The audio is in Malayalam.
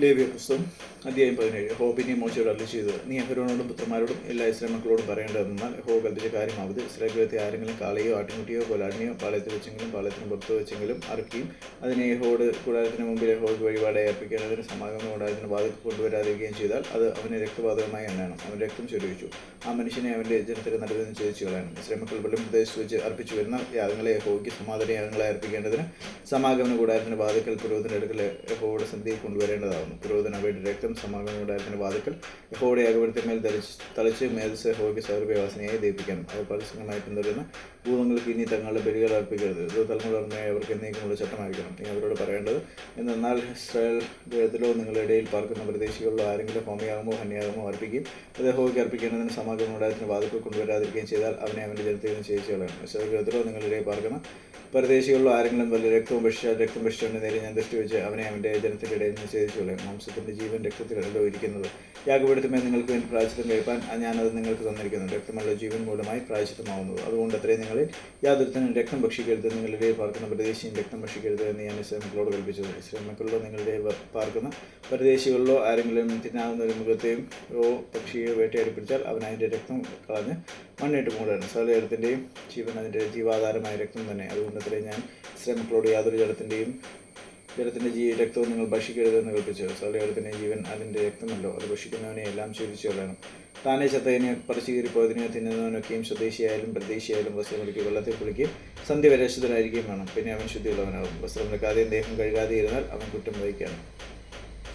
Leviathan'ın അധ്യായം പതിനേഴ്. ഹോബിനെ മോശയോട് അല്ലി ചെയ്തത് നീ അഹരോനോടും പുത്രന്മാരോടും എല്ലാ ഇസ്ലാം മക്കളോടും പറയേണ്ടതെന്നാൽ ഹോ കൽപ്പിച്ച കാര്യമാവത് ഇസ്ലാം ഗൃഹത്തെ ആരെങ്കിലും കാളയോ ആട്ടിൻകുട്ടിയോ കൊലാടിനെയോ പാളയത്തിൽ വെച്ചെങ്കിലും പാളയത്തിന് പുറത്ത് വെച്ചെങ്കിലും അറക്കുകയും അതിനെ ഹോട് കൂടാരത്തിന് മുമ്പിൽ ഹോക്ക് വഴിപാടായി അതിന് സമാഗമ കൂടാരത്തിന് വാതിൽ കൊണ്ടുവരാതിരിക്കുകയും ചെയ്താൽ അത് അവന് രക്തപാതകമായി എണ്ണണം. അവൻ രക്തം ചൊരിവിച്ചു ആ മനുഷ്യനെ അവന്റെ ജനത്തിന് നടുവിൽ ചോദിച്ചു കളയണം. ഇസ്ലാം മക്കൾ വെള്ളം പ്രദേശത്ത് വെച്ച് അർപ്പിച്ചു വരുന്ന യാഗങ്ങളെ യഹോയ്ക്ക് സമാധാന യാഗങ്ങളെ അർപ്പിക്കേണ്ടതിന് സമാഗമന കൂടാരത്തിന് വാതിക്കൽ പുരോഹിതന്റെ അടുക്കൽ ഹോയുടെ സന്ധ്യയിൽ കൊണ്ടുവരേണ്ടതാകുന്നു പുരോഹിതൻ അവയുടെ രക്തം സമാഗമന കൂടാരത്തിന് വാതിക്കൽ യഹോയുടെ യാഗപീഠത്തിന്മേൽ തളിച്ച് തളിച്ച് മേധസ് യഹോയ്ക്ക് സൗരഭ്യവാസനയായി ദയിപ്പിക്കണം അവർ പരസ്യമായി പിന്തുടരുന്ന ഭൂതങ്ങൾക്ക് ഇനി തങ്ങളുടെ ബലികൾ അർപ്പിക്കരുത്. ഇത് തലമുറമായി അവർക്ക് എന്നേക്കുമുള്ള ചട്ടമായിരിക്കണം. നീ അവരോട് പറയേണ്ടത് എന്നാൽ ഇസ്രായേൽ ഗൃഹത്തിലോ നിങ്ങളുടെ ഇടയിൽ പാർക്കുന്ന പ്രദേശികളിലോ ആരെങ്കിലും ഹോമയാകുമോ ഹന്യാകുമോ അർപ്പിക്കുകയും അത് യഹോയ്ക്ക് അർപ്പിക്കേണ്ടതിന് സമാഗമന കൂടാരത്തിന് വാതിക്കൽ കൊണ്ടുവരാതിരിക്കുകയും ചെയ്താൽ അവനെ അവന്റെ ജനത്തിൽ നിന്ന് ചേച്ചി കളയണം ഇസ്രായേൽ ഗൃഹത്തിലോ നിങ്ങളുടെ ഇടയിൽ പാർക്കുന്ന പരദേശികളിലോ ആരെങ്കിലും വലിയ രക്തവും ഭക്ഷിച്ചാൽ രക്തം ഭക്ഷിച്ചവന്റെ നേരെ ഞാൻ ദൃഷ്ടി വെച്ച് അവനെ അവന്റെ ജനത്തിന്റെ ഇടയിൽ നിന്ന് ചെയ്തിച്ചു കളയും മാംസത്തിന്റെ ജീവൻ രക്തത്തിലല്ലോ ഇരിക്കുന്നത്. യാഗപീഠത്തിന്മേൽ നിങ്ങൾക്ക് വേണ്ടി പ്രായച്ചിത്തം കഴിപ്പാൻ ഞാനത് നിങ്ങൾക്ക് തന്നിരിക്കുന്നുണ്ട്. രക്തമുള്ള ജീവൻ മൂലമായി പ്രായച്ചിത്തമാവുന്നത് അതുകൊണ്ട് അത്രയും നിങ്ങളിൽ യാതൊരുത്തനും രക്തം ഭക്ഷിക്കരുത് നിങ്ങളുടെ പാർക്കുന്ന പ്രദേശിയും രക്തം ഭക്ഷിക്കരുത് എന്ന് ഞാൻ ഇസ്ലാം മക്കളോട് കൽപ്പിച്ചത്. ഇസ്ലാം മക്കളിലോ നിങ്ങളുടെ പാർക്കുന്ന പരദേശികളിലോ ആരെങ്കിലും തിന്നാവുന്ന ഒരു മൃഗത്തെയും ഓ പക്ഷിയോ വേട്ടയാടി പിടിച്ചാൽ അവൻ അതിന്റെ രക്തം കളഞ്ഞ് മണ്ണിട്ട് മൂടാണ്. സകലജലത്തിന്റെയും ജീവൻ അതിന്റെ ജീവാധാരമായ രക്തം തന്നെ. അതുകൊണ്ട് അത്രയും ഞാൻ ഇസ്ലാം മക്കളോട് യാതൊരു ജലത്തിന്റെയും ജലത്തിന്റെ ജീ രക്തവും നിങ്ങൾ ഭക്ഷിക്കരുതെന്ന് കൽപ്പിച്ചു. സകലജലത്തിന്റെ ജീവൻ അതിന്റെ രക്തമല്ലോ. അത് ഭക്ഷിക്കുന്നവനെ എല്ലാം ശോധിച്ചു കളയണം താനെ ചത്തതിനെ പറിച്ചു കീറിപ്പോയതിനെ തിന്നുന്നവനൊക്കെയും സ്വദേശിയായാലും പ്രദേശിയായാലും വസ്ത്രം ഒരുക്കി വെള്ളത്തിൽ കുളിക്കുകയും സന്ധ്യ വരെ വേണം. പിന്നെ അവൻ ശുദ്ധിയുള്ളവനാകും. വസ്ത്രം വെക്കാതെയും ദേഹം കഴുകാതെ ഇരുന്നാൽ അവൻ കുറ്റം വഹിക്കണം